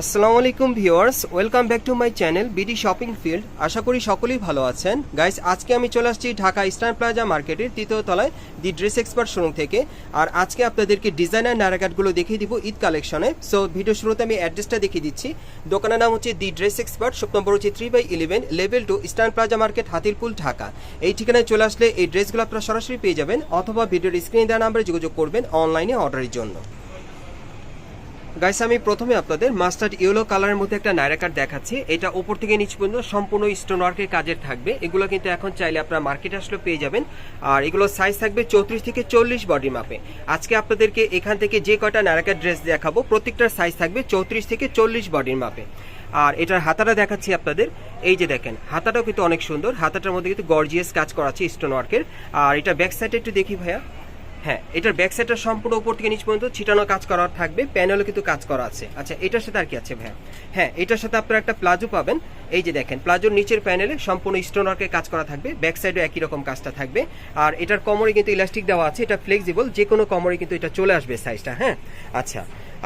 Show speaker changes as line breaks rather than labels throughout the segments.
আসসালামু আলাইকুম viewers, welcome back to my channel BD shopping field আশা করি সকলেই ভালো আছেন। গাইস, আজকে আমি চলে আসছি ঢাকা ইস্টার্ন প্লাজা মার্কেটের তৃতীয় তলায় দি ড্রেস এক্সপার্ট শোরুম থেকে। আর আজকে আপনাদেরকে ডিজাইনার নারাকাটগুলো দেখিয়ে দিব ঈদ কালেকশনে। সো, ভিডিও শুরুতে আমি অ্যাড্রেসটা দেখিয়ে দিচ্ছি। দোকানের নাম হচ্ছে the dress expert, shop number হচ্ছে three by eleven level two eastern plaza market, Hatirpool, Dhaka. এই ঠিকানায় চলে আসলে এই ড্রেসগুলো আপনারা সরাসরি পেয়ে যাবেন, অথবা ভিডিওর স্ক্রিনে দেওয়া নাম্বারে যোগাযোগ করবেন অনলাইনে অর্ডারের জন্য। গাইস আমি প্রথমে আপনাদের মাস্টার্ড ইয়েলো কালারের মধ্যে একটা নাইরা কার্ড দেখাচ্ছি। এটা উপর থেকে নিচ পর্যন্ত সম্পূর্ণ স্টোন ওয়ার্কের কাজের থাকবে। এগুলো কিন্তু এখন চাইলে আপনারা মার্কেটে আসলে পেয়ে যাবেন। আর এগুলো সাইজ থাকবে চৌত্রিশ থেকে চল্লিশ বডি মাপে আজকে আপনাদেরকে এখান থেকে যে কয়টা নাইরা কার্ড ড্রেস দেখাবো, প্রত্যেকটার সাইজ থাকবে চৌত্রিশ থেকে চল্লিশ বডির মাপে আর এটার হাতাটা দেখাচ্ছি আপনাদের। এই যে দেখেন, হাতাটাও কিন্তু অনেক সুন্দর। হাতাটার মধ্যে কিন্তু গর্জিয়াস কাজ করা আছে স্টোন ওয়ার্কের আর এটা ব্যাক সাইডে একটু দেখি ভাইয়া। হ্যাঁ এটার ব্যাক সাইডটা সম্পূর্ণ উপর থেকে নিচ পর্যন্ত ছিটানো কাজ করা থাকবে প্যানেলও কিন্তু কাজ করা আছে। আচ্ছা এটার সাথে আর কি আছে ভাই হ্যাঁ এটার সাথে আপনারা একটা প্লাজো পাবেন। এই যে দেখেন প্লাজোর নিচের প্যানেলে সম্পূর্ণ স্টোন ওয়ার্কের কাজ করা থাকবে ব্যাক সাইডও একই রকম কাজটা থাকবে। আর এটার কোমরে কিন্তু ইলাস্টিক দেওয়া আছে, এটা ফ্লেক্সিবল যে কোনো কমরে কিন্তু এটা চলে আসবে সাইজটা হ্যাঁ? আচ্ছা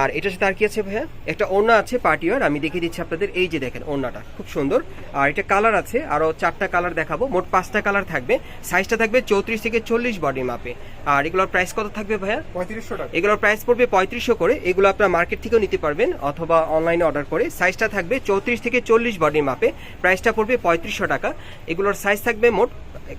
আর এটার সাথে আর কি আছে ভাইয়া? একটা ওড়না আছে পার্টিওয়ার আমি দেখিয়ে দিচ্ছি আপনাদের। এই যে দেখেন ওড়নাটা খুব সুন্দর। আর এটা কালার আছে আরও চারটা কালার দেখাবো। মোট পাঁচটা কালার থাকবে। সাইজটা থাকবে চৌত্রিশ থেকে চল্লিশ বডি মাপে আর এগুলোর প্রাইস কত থাকবে ভাইয়া?
পঁয়ত্রিশশো টাকা।
এগুলোর প্রাইস পড়বে পঁয়ত্রিশশো করে। এগুলো আপনার মার্কেট থেকেও নিতে পারবেন অথবা অনলাইনে অর্ডার করে। সাইজটা থাকবে চৌত্রিশ থেকে চল্লিশ বডির মাপে প্রাইসটা পড়বে পঁয়ত্রিশশো টাকা। এগুলোর সাইজ থাকবে মোট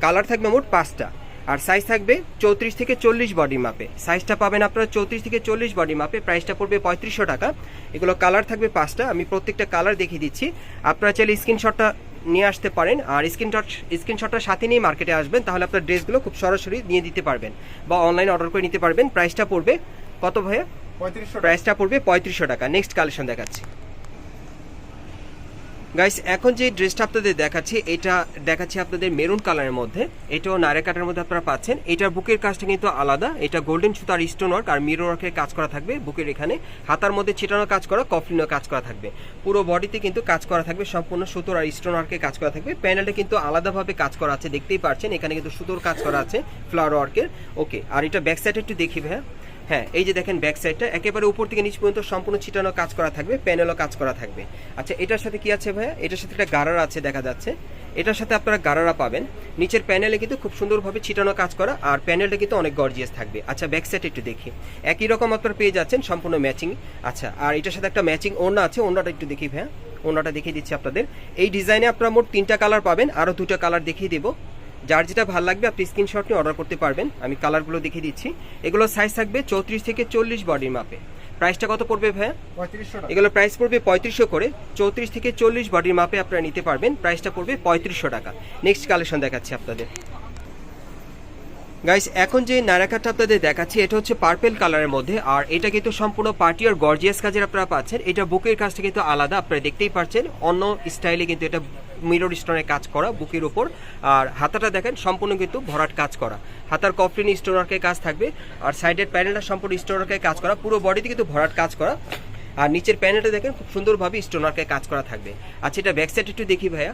কালার থাকবে মোট পাঁচটা। আর সাইজ থাকবে চৌত্রিশ থেকে চল্লিশ বডি মাপে সাইজটা পাবেন আপনারা চৌত্রিশ থেকে চল্লিশ বডি মাপে প্রাইসটা পড়বে পঁয়ত্রিশশো টাকা। এগুলো কালার থাকবে পাঁচটা। আমি প্রত্যেকটা কালার দেখিয়ে দিচ্ছি। আপনারা চাইলে স্ক্রিনশটটা নিয়ে আসতে পারেন। আর স্ক্রিনশট স্ক্রিনশটটা সাথে নিয়ে মার্কেটে আসবেন। তাহলে আপনার ড্রেসগুলো খুব সরাসরি নিয়ে দিতে পারবেন। বা অনলাইনে অর্ডার করে নিতে পারবেন। প্রাইসটা পড়বে কত ভাইয়া? প্রাইসটা পড়বে পঁয়ত্রিশশো টাকা। নেক্সট কালেকশন দেখাচ্ছি। গাইস এখন যে ড্রেসটা আপনাদের দেখাচ্ছি, এটা দেখাচ্ছি আপনাদের মেরুন কালারের মধ্যে। এটাও নারে কাটার মধ্যে আপনারা পাচ্ছেন। এটার বুকের কাজটা কিন্তু আলাদা। এটা গোল্ডেন সুতার স্টোন ওয়ার্ক আর মিরর ওয়ার্কের কাজ করা থাকবে বুকের এখানে। হাতার মধ্যে ছিটানো কাজ করা, কফলিনও কাজ করা থাকবে। পুরো বডিতে কিন্তু কাজ করা থাকবে, সম্পূর্ণ সুতোর আর স্টোন ওয়ার্কের কাজ করা থাকবে। প্যানেলটা কিন্তু আলাদাভাবে কাজ করা আছে, দেখতেই পাচ্ছেন এখানে কিন্তু সুতোর কাজ করা আছে, ফ্লাওয়ার ওয়ার্কের। ওকে, আর এটা ব্যাক সাইড একটু দেখি ভাইয়া। হ্যাঁ এই যে দেখেন ব্যাক সাইডটা একেবারে উপর থেকে নিচ পর্যন্ত সম্পূর্ণ ছিটানো কাজ করা থাকবে প্যানেলও কাজ করা থাকবে। আচ্ছা এটার সাথে কি আছে ভাইয়া? এটার সাথে একটা গারারা আছে, দেখা যাচ্ছে। এটার সাথে আপনারা গারারা পাবেন। নিচের প্যানেলে কিন্তু খুব সুন্দরভাবে ছিটানো কাজ করা, আর প্যানেলটা কিন্তু অনেক গর্জিয়াস থাকবে। আচ্ছা ব্যাক সাইড একটু দেখি। একই রকম আপনারা পেয়ে যাচ্ছেন সম্পূর্ণ ম্যাচিং আচ্ছা আর এটার সাথে একটা ম্যাচিং ওড়না আছে, ওড়নাটা একটু দেখি ভাইয়া। ওড়নাটা দেখিয়ে দিচ্ছি আপনাদের। এই ডিজাইনে আপনারা মোট তিনটা কালার পাবেন আরও দুটো কালার দেখিয়ে দেবো। যার যেটা ভালো লাগবে আপনি স্ক্রিনশট নিয়ে অর্ডার করতে পারবেন। আমি কালারগুলো দেখিয়ে দিচ্ছি। এগুলো সাইজ থাকবে চৌত্রিশ থেকে চল্লিশ বডির মাপে। প্রাইসটা কত পড়বে ভাইয়া? এগুলো প্রাইস পড়বে পঁয়ত্রিশশো করে। চৌত্রিশ থেকে চল্লিশ বডির মাপে আপনারা নিতে পারবেন। প্রাইসটা পড়বে পঁয়ত্রিশশো টাকা। নেক্সট কালেকশন দেখাচ্ছি আপনাদের। গাইস এখন যে নারাকাটা আপনাদের দেখাচ্ছি এটা হচ্ছে পার্পেল কালারের মধ্যে। আর এটা কিন্তু সম্পূর্ণ পার্টি আর গর্জিয়াস কাজের আপনারা পাচ্ছেন। এটা বুকের কাজটা কিন্তু আলাদা আপনারা দেখতেই পাচ্ছেন। অন্য স্টাইলে কিন্তু এটা মিরর স্টোনের কাজ করা, বুকের ওপর। আর হাতাটা দেখেন, সম্পূর্ণ কিন্তু ভরাট কাজ করা। হাতার কফলিন স্টোনারকের কাজ থাকবে। আর সাইডের প্যানেলটা সম্পূর্ণ স্টোনারকের কাজ করা। পুরো বডিতে কিন্তু ভরাট কাজ করা। আর নিচের প্যানেলটা দেখেন, খুব সুন্দরভাবে স্টোনারকে কাজ করা থাকবে। আচ্ছা এটা ব্যাক সাইড একটু দেখি ভাইয়া।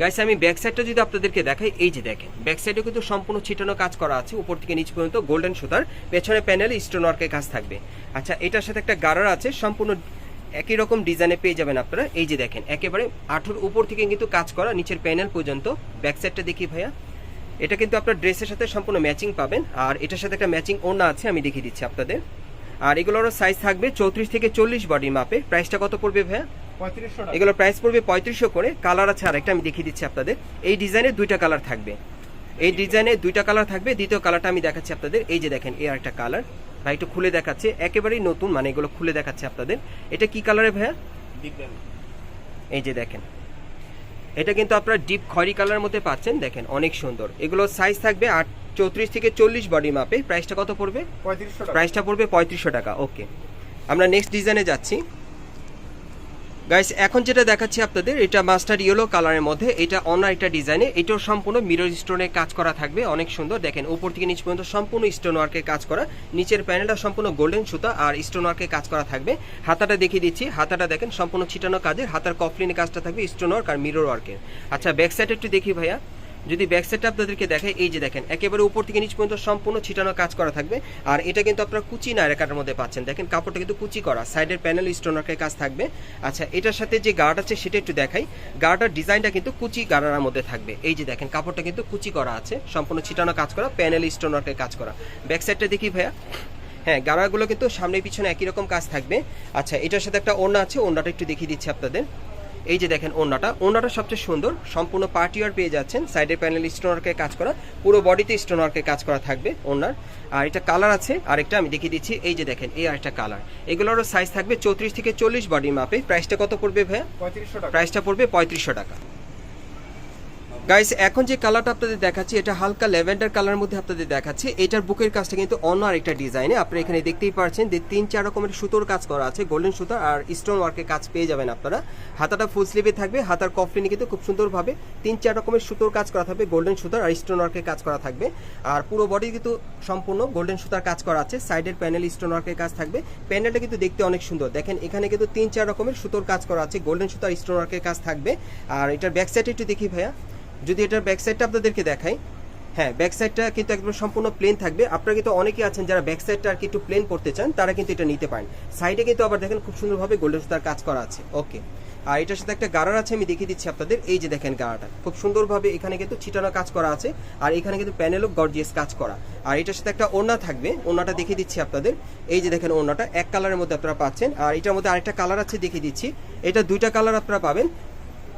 গাইস আমি ব্যাক সাইডটা যদি আপনাদেরকে দেখাই, এই যে দেখেন, ব্যাক সাইডে কিন্তু সম্পূর্ণ ছিটানো কাজ করা আছে। উপর থেকে নিচ পর্যন্ত গোল্ডেন সুতার পেছনে প্যানেল স্টোন ওয়ার্কের কাজ থাকবে। আচ্ছা এটার সাথে একটা গারার আছে, সম্পূর্ণ একই রকম ডিজাইনে পেয়ে যাবেন আপনারা। এই যে দেখেন একেবারে আঠুর উপর থেকে কিন্তু কাজ করা নিচের প্যানেল পর্যন্ত ব্যাক সাইডটা দেখি ভাইয়া। এটা কিন্তু আপনার ড্রেসের সাথে সম্পূর্ণ ম্যাচিং পাবেন। আর এটার সাথে একটা ম্যাচিং ওড়না আছে আমি দেখিয়ে দিচ্ছি আপনাদের। আর এগুলোরও সাইজ থাকবে চৌত্রিশ থেকে চল্লিশ বডি মাপে প্রাইসটা কত পড়বে ভাইয়া? এগুলোর প্রাইস পড়বে পঁয়ত্রিশশো করে। কালার আছে আরেকটা আমি দেখিয়ে দিচ্ছি আপনাদের। এই ডিজাইনে দুইটা কালার থাকবে। এই ডিজাইনে দুইটা কালার থাকবে। দ্বিতীয় কালারটা আমি দেখাচ্ছি আপনাদের। এই যে দেখেন এই একটা কালার ভাই একটু খুলে দেখাচ্ছে। একেবারেই নতুন মানে এগুলো খুলে দেখাচ্ছে আপনাদের। এটা কি কালারে ভাইয়া? এই যে দেখেন। এটা কিন্তু আপনার ডিপ খয়রি কালারের মধ্যে পাচ্ছেন। দেখেন অনেক সুন্দর। এগুলো সাইজ থাকবে আট চৌত্রিশ থেকে চল্লিশ বডি মাপে প্রাইসটা কত পড়বে?
পঁয়ত্রিশশো
প্রাইসটা পড়বে পঁয়ত্রিশশো টাকা ওকে আমরা নেক্সট ডিজাইনে যাচ্ছি। গাইস এখন যেটা দেখাচ্ছি আপনাদের, এটা মাস্টার ইয়েলো কালারের মধ্যে, এটা অন্য একটা ডিজাইনে এটাও সম্পূর্ণ মিরর স্টোনে কাজ করা থাকবে, অনেক সুন্দর। দেখেন, উপর থেকে নিচ পর্যন্ত সম্পূর্ণ স্টোন ওয়ার্কের কাজ করা। নিচের প্যানেলটা সম্পূর্ণ গোল্ডেন সুতা আর স্টোন ওয়ার্কের কাজ করা থাকবে। হাতাটা দেখিয়ে দিচ্ছি। হাতাটা দেখেন, সম্পূর্ণ ছিটানো কাজের। হাতার কফলিনের কাজটা থাকবে স্টোন ওয়ার্ক আর মিরর ওয়ার্কের আচ্ছা ব্যাক সাইড একটু দেখি ভাইয়া। যদি ব্যাক সাইডটা আপনাদেরকে দেখায়, এই যে দেখেন, একেবারে উপর থেকে নিচ পর্যন্ত সম্পূর্ণ ছিটানো কাজ করা থাকবে। আর এটা কিন্তু আপনারা কুচি নায়রা কাটার মধ্যে পাচ্ছেন। দেখেন, কাপড়টা কিন্তু কুচি করা সাইডের প্যানেল স্টোনারের কাজ থাকবে। আচ্ছা এটার সাথে যে গার্ড আছে সেটা একটু দেখাই। গার্ডার ডিজাইনটা কিন্তু কুচি গাড়ার মধ্যে থাকবে। এই যে দেখেন, কাপড়টা কিন্তু কুচি করা আছে, সম্পূর্ণ ছিটানো কাজ করা প্যানেল স্টোনারের কাজ করা। ব্যাক সাইডটা দেখি ভাইয়া। হ্যাঁ গাড়াগুলো কিন্তু সামনে পিছনে একই রকম কাজ থাকবে। আচ্ছা এটার সাথে একটা ওড়না আছে, ওড়নাটা একটু দেখিয়ে দিচ্ছি আপনাদের। এই যে দেখেন ওড়নাটা ওড়নাটা সবচেয়ে সুন্দর সম্পূর্ণ পার্টি ওয়ার পেয়ে যাচ্ছেন। সাইডের প্যানেল স্টোনারকে কাজ করা পুরো বডিতে স্টোনারকে কাজ করা থাকবে ওনার আর এটা কালার আছে আরেকটা আমি দেখিয়ে দিচ্ছি এই যে দেখেন এই আরেকটা কালার। এগুলোরও সাইজ থাকবে চৌত্রিশ থেকে চল্লিশ বডি মাপে। প্রাইসটা কত পড়বে ভাইয়া?
পঁয়ত্রিশশো টাকা।
প্রাইসটা পড়বে পঁয়ত্রিশশো টাকা। গাইস এখন যে কালারটা আপনাদের দেখাচ্ছি, এটা হালকা ল্যাভেন্ডার কালার মধ্যে আপনাদের দেখাচ্ছি। এটার বুকের কাজটা কিন্তু অন্য আরেকটা ডিজাইনে আপনি এখানে দেখতেই পাচ্ছেন যে তিন, চার রকমের সুতোর কাজ করা আছে গোল্ডেন সুতো আর স্টোন ওয়ার্কের কাজ পেয়ে যাবেন আপনারা। হাতাটা ফুল স্লিভে থাকবে, হাতার কফলিনে কিন্তু খুব সুন্দরভাবে তিন, চার রকমের সুতোর কাজ করা থাকবে গোল্ডেন সুতার আর স্টোন ওয়ার্কের কাজ করা থাকবে। আর পুরো বডি কিন্তু সম্পূর্ণ গোল্ডেন সুতার কাজ করা আছে সাইডের প্যানেল স্টোন ওয়ার্কের কাজ থাকবে। প্যানেলটা কিন্তু দেখতে অনেক সুন্দর। দেখেন, এখানে কিন্তু তিন, চার রকমের সুতোর কাজ করা আছে গোল্ডেন সুতার স্টোন ওয়ার্কের কাজ থাকবে। আর এটার ব্যাক সাইডে একটু দেখি ভাইয়া। যদি এটার ব্যাক সাইডটা আপনাদেরকে দেখাই হ্যাঁ ব্যাক সাইডটা কিন্তু একদম সম্পূর্ণ প্লেন থাকবে। আপনারা কিন্তু অনেকেই আছেন যারা ব্যাক সাইডটা আর কি একটু প্লেন করতে চান, তারা কিন্তু এটা নিতে পারেন। সাইডে কিন্তু আবার দেখেন খুব সুন্দরভাবে গোল্ডেন সুতার কাজ করা আছে। ওকে আর এটার সাথে একটা গাড়ার আছে, আমি দেখিয়ে দিচ্ছি আপনাদের। এই যে দেখেন গাড়াটা, খুব সুন্দরভাবে এখানে কিন্তু ছিটানো কাজ করা আছে, আর এখানে কিন্তু প্যানেলও গর্জিয়াস কাজ করা। আর এটার সাথে একটা ওড়না থাকবে, ওড়নাটা দেখিয়ে দিচ্ছি আপনাদের। এই যে দেখেন ওড়নাটা, এক কালারের মধ্যে আপনারা পাচ্ছেন। আর এটার মধ্যে আরেকটা কালার আছে, দেখিয়ে দিচ্ছি। এটা দুইটা কালার আপনারা পাবেন।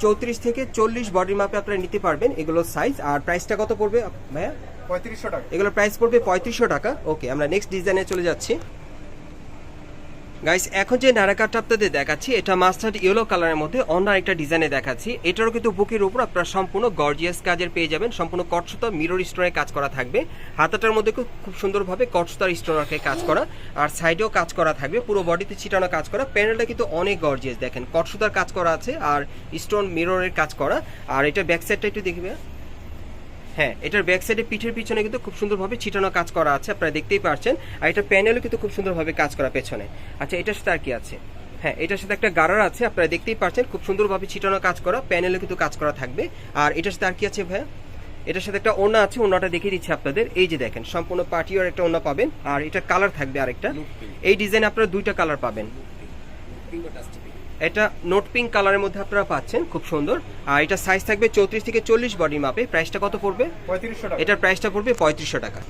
চৌত্রিশ থেকে চল্লিশ বডি মাপে আপনারা নিতে পারবেন। এগুলোর সাইজ আর প্রাইসটা কত পড়বে? ভাইয়া?
পঁয়ত্রিশশো টাকা।
এগুলোর প্রাইস পড়বে পঁয়ত্রিশশো টাকা। ওকে আমরা নেক্সট ডিজাইনে চলে যাচ্ছি। গাইস এখন যে নারাকারটা আপনাদের দেখাচ্ছি, এটা মাস্টার্ড ইয়েলো কালারের মধ্যে অন্য একটা ডিজাইনে দেখাচ্ছি। এটারও কিন্তু বুকের উপর আপনারা সম্পূর্ণ গর্জিয়াস কাজের পেয়ে যাবেন, সম্পূর্ণ কটসুতা মিরর স্টোনের কাজ করা থাকবে। হাতাটার মধ্যে খুব সুন্দরভাবে কটসুতার স্টোনারকে কাজ করা, আর সাইডেও কাজ করা থাকবে, পুরো বডিতে ছিটানো কাজ করা। প্যানেলটা কিন্তু অনেক গর্জিয়াস দেখেন, কটসুতার কাজ করা আছে, আর স্টোন মিররের কাজ করা। আর এটা ব্যাক সাইডটা একটু দেখবে হ্যাঁ এটার ব্যাক সাইডে পিঠের পিছনে কিন্তু খুব সুন্দরভাবে ছিটানো কাজ করা আছে আপনারা দেখতেই পারছেন। আর এটা প্যানেলও কিন্তু খুব সুন্দরভাবে কাজ করা পেছনে। আচ্ছা এটার সাথে আর কি আছে? হ্যাঁ এটার সাথে একটা গারার আছে আপনারা দেখতেই পারছেন খুব সুন্দরভাবে ছিটানো কাজ করা প্যানেলও কিন্তু কাজ করা থাকবে। আর এটার সাথে আর কি আছে ভাইয়া? এটার সাথে একটা ওনা আছে ওনাটা দেখিয়ে দিচ্ছি আপনাদের। এই যে দেখেন সম্পূর্ণ পার্টিওর একটা ওনা পাবেন। আর এটা কালার থাকবে আরেকটা। এই ডিজাইন আপনারা দুইটা কালার পাবেন। এটা নোট পিঙ্ক কালারের মধ্যে আপনারা পাচ্ছেন খুব সুন্দর। আর এটা সাইজ থাকবে চৌত্রিশ থেকে চল্লিশ বডি মাপে প্রাইসটা কত পড়বে?
পঁয়ত্রিশশো টাকা।
এটার প্রাইসটা পড়বে পঁয়ত্রিশশো টাকা।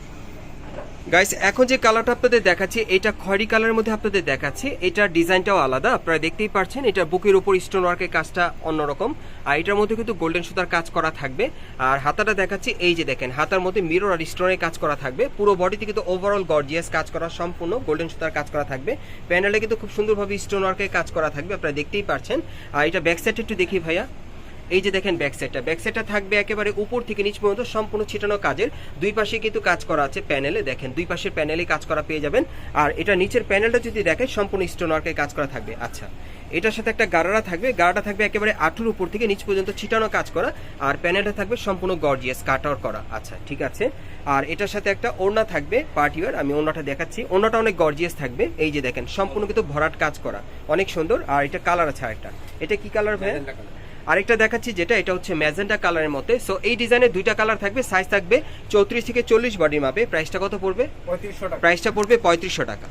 গাইস এখন যে কালারটা আপনাদের দেখাচ্ছি, এটা খয়েরি কালারের মধ্যে আপনাদের দেখাচ্ছি। এটার ডিজাইনটাও আলাদা। আপনারা দেখতেই পাচ্ছেন, এটা বুকের উপর স্টোন ওয়ার্কের কাজটা অন্যরকম। আর এটার মধ্যে কিন্তু গোল্ডেন সুতার কাজ করা থাকবে। আর হাতাটা দেখাচ্ছি, এই যে দেখেন, হাতার মধ্যে মিরর আর স্টোনের কাজ করা থাকবে। পুরো বডিতে কিন্তু ওভারঅল গর্জিয়াস কাজ করা, সম্পূর্ণ গোল্ডেন সুতার কাজ করা থাকবে। প্যানেলে কিন্তু খুব সুন্দরভাবে স্টোন ওয়ার্কের কাজ করা থাকবে, আপনারা দেখতেই পাচ্ছেন। আর এটা ব্যাক সাইড একটু দেখি ভাইয়া। এই যে দেখেন ব্যাক সাইডটা ব্যাক সাইডটা থাকবে একেবারে উপর থেকে নিচ পর্যন্ত সম্পূর্ণ ছিটানো কাজের। দুই পাশে কিন্তু কাজ করা আছে প্যানেলে দেখেন, দুই পাশের প্যানেলে কাজ করা পেয়ে যাবেন। আর এটা নিচের প্যানেলটা যদি দেখেন, সম্পূর্ণ স্টোন ওয়ার্কের কাজ করা থাকবে। আচ্ছা এটার সাথে একটা গাড়ারা থাকবে। গাড়াটা থাকবে একেবারে আঠুর উপর থেকে নিচ পর্যন্ত ছিটানো কাজ করা। আর প্যানেলটা থাকবে সম্পূর্ণ গর্জিয়াস কাট কাটার করা। আচ্ছা ঠিক আছে। আর এটার সাথে একটা ওড়না থাকবে পার্টিওয়ার আমি ওড়নাটা দেখাচ্ছি। ওড়নাটা অনেক গর্জিয়াস থাকবে। এই যে দেখেন, সম্পূর্ণ কিন্তু ভরাট কাজ করা। অনেক সুন্দর। আর এটা কালার আছে আরেকটা। এটা কি কালার ভাই আরেকটা দেখাচ্ছি যেটা এটা হচ্ছে ম্যাজেন্টা কালারের মধ্যে। সো এই ডিজাইনে দুইটা কালার থাকবে সাইজ থাকবে চৌত্রিশ থেকে চল্লিশ বডি মাপে প্রাইসটা কত পড়বে?
পঁয়ত্রিশশো টাকা।
প্রাইসটা পড়বে পঁয়ত্রিশশো টাকা।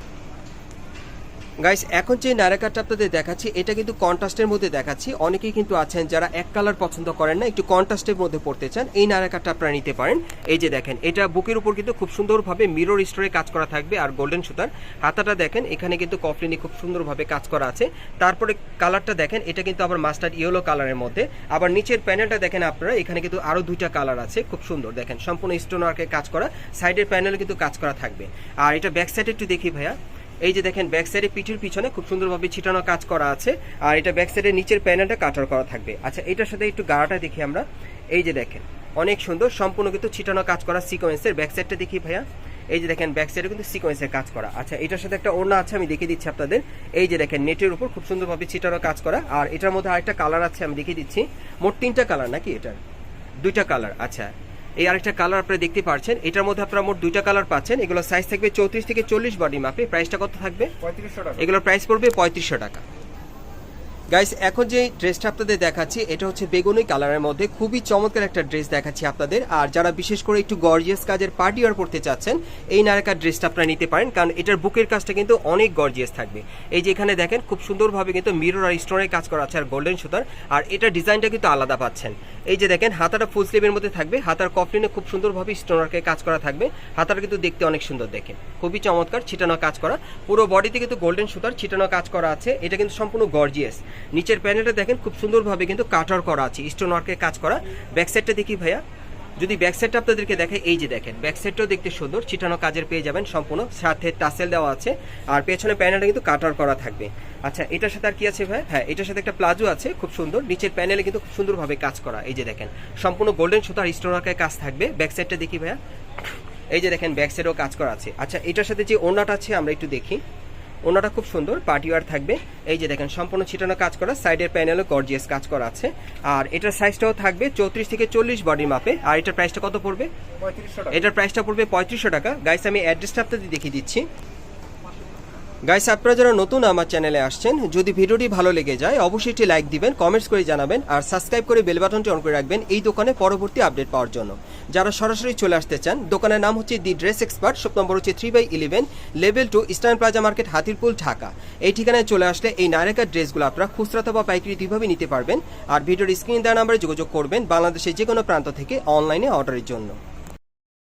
গাইস এখন যে নারাকারটা আপনাদের দেখাচ্ছি, এটা কিন্তু কন্ট্রাস্টের মধ্যে দেখাচ্ছি। অনেকেই কিন্তু আছেন যারা এক কালার পছন্দ করেন না, একটু কন্ট্রাস্টের মধ্যে পড়তে চান। এই নারাকারটা আপনারা নিতে পারেন। এই যে দেখেন, এটা বুকের উপর কিন্তু খুব সুন্দরভাবে মিরর স্টোরে কাজ করা থাকবে আর গোল্ডেন সুতার। হাতাটা দেখেন, এখানে কিন্তু কফলিনি খুব সুন্দরভাবে কাজ করা আছে। তারপরে কালারটা দেখেন, এটা কিন্তু আবার মাস্টার্ড ইয়েলো কালারের মধ্যে। আবার নিচের প্যানেলটা দেখেন আপনারা, এখানে কিন্তু আরও দুইটা কালার আছে, খুব সুন্দর। দেখেন, সম্পূর্ণ স্টোন ওয়ার্কের কাজ করা। সাইডের প্যানেলে কিন্তু কাজ করা থাকবে। আর এটা ব্যাক সাইডে একটু দেখি ভাইয়া। এই যে দেখেন ব্যাক সাইডে পিঠের পিছনে খুব সুন্দরভাবে ছিটানো কাজ করা আছে। আর এটা ব্যাক সাইডের নিচের প্যানেলটা কাটার করা থাকবে। আচ্ছা এটার সাথে একটু গাড়াটা দেখি আমরা। এই যে দেখেন, অনেক সুন্দর, সম্পূর্ণ কিন্তু ছিটানো কাজ করা সিকোয়েন্সের ব্যাক সাইডটা দেখি ভাইয়া। এই যে দেখেন ব্যাক সাইডে কিন্তু সিকোয়েন্সের কাজ করা। আচ্ছা এটার সাথে একটা ওড়না আছে, আমি দেখিয়ে দিচ্ছি আপনাদের। এই যে দেখেন নেটের উপর খুব সুন্দরভাবে ছিটানো কাজ করা। আর এটার মধ্যে আরেকটা কালার আছে, আমি দেখিয়ে দিচ্ছি। মোট তিনটা কালার নাকি এটার? দুইটা কালার আচ্ছা। এই আরেকটা কালার আপনারা দেখতে পাচ্ছেন এটার মধ্যে আপনারা মোট দুইটা কালার পাচ্ছেন। এগুলো সাইজ থাকবে চৌত্রিশ থেকে চল্লিশ বডি মাপে। প্রাইসটা কত থাকবে? এগুলোর প্রাইস পড়বে পঁয়ত্রিশশো টাকা। গাইস এখন যে ড্রেসটা আপনাদের দেখাচ্ছি, এটা হচ্ছে বেগুনি কালারের মধ্যে। খুবই চমৎকার একটা ড্রেস দেখাচ্ছি আপনাদের। আর যারা বিশেষ করে একটু গর্জিয়াস কাজের পার্টি ওয়ার পড়তে চাচ্ছেন, এই নায়িকার ড্রেসটা আপনারা নিতে পারেন, কারণ এটার বুকের কাজটা কিন্তু অনেক গর্জিয়াস থাকবে। এই যে এখানে দেখেন, খুব সুন্দরভাবে কিন্তু মিরর আর স্টোনের কাজ করা আছে আর গোল্ডেন সুতার, আর এটার ডিজাইনটা কিন্তু আলাদা পাচ্ছেন। এই যে দেখেন, হাতাটা ফুল স্লিভের মধ্যে থাকবে, হাতার কফলিনে খুব সুন্দরভাবে স্টোনারকে কাজ করা থাকবে। হাতাটা কিন্তু দেখতে অনেক সুন্দর দেখেন। খুবই চমৎকার, ছিটানো কাজ করা। পুরো বডিতে কিন্তু গোল্ডেন সুতার, ছিটানো কাজ করা আছে। এটা কিন্তু সম্পূর্ণ গর্জিয়াস নিচের প্যানেলটা দেখেন, খুব সুন্দরভাবে কিন্তু কাটার করা আছে স্টোন ওয়ার্কের কাজ করা। ব্যাক সাইডটা দেখি ভাইয়া। যদি ব্যাক সাইডটা আপনাদেরকে দেখে এই যে দেখেন ব্যাক সাইডটাও দেখতে সুন্দর, ছিটানো কাজের পেয়ে যাবেন, সম্পূর্ণ সাথে টাসেল দেওয়া আছে, আর পেছনে প্যানেলটা কিন্তু কাটার করা থাকবে। আচ্ছা এটার সাথে আর কি আছে ভাই হ্যাঁ এটার সাথে একটা প্লাজো আছে, খুব সুন্দর, নিচের প্যানেলে কিন্তু খুব সুন্দরভাবে কাজ করা, এই যে দেখেন। সম্পূর্ণ গোল্ডেন সুতার স্টোনাকের কাজ থাকবে ব্যাক সাইডটা দেখি ভাইয়া। এই যে দেখেন ব্যাক সাইডেও কাজ করা আছে। আচ্ছা এটার সাথে যে ওনাটা আছে, আমরা একটু দেখি। ওনাটা খুব সুন্দর পার্টি ওয়ার থাকবে। এই যে দেখেন সম্পূর্ণ ছিটানো কাজ করা সাইডের প্যানেলও গর্জিয়াস কাজ করা আছে। আর এটার সাইজটাও থাকবে চৌত্রিশ থেকে চল্লিশ বডির মাপে আর এটার প্রাইসটা কত পড়বে? এটার প্রাইসটা পড়বে পঁয়ত্রিশশো টাকা। গাইস আমি অ্যাড্রেসটা আপনাদের দেখিয়ে দিচ্ছি। গাইস আপনারা যারা নতুন আমার চ্যানেলে আসছেন, যদি ভিডিওটি ভালো লেগে যায়, অবশ্যই একটি লাইক দিবেন কমেন্টস করে জানাবেন, আর সাবস্ক্রাইব করে বেল বাটনটি অন করে রাখবেন এই দোকানে পরবর্তী আপডেট পাওয়ার জন্য। যারা সরাসরি চলে আসতে চান, দোকানের নাম হচ্ছে the dress expert shop number হচ্ছে three by eleven level two eastern plaza market Hatirpool, Dhaka. এই ঠিকানায় চলে আসলে এই নারেকার ড্রেসগুলো আপনারা খুচরা বা পাইকারি দুইভাবে নিতে পারবেন, আর ভিডিওর স্ক্রিন দেওয়া নাম্বারে যোগাযোগ করবেন বাংলাদেশের যে কোনো প্রান্ত থেকে অনলাইনে অর্ডারের জন্য।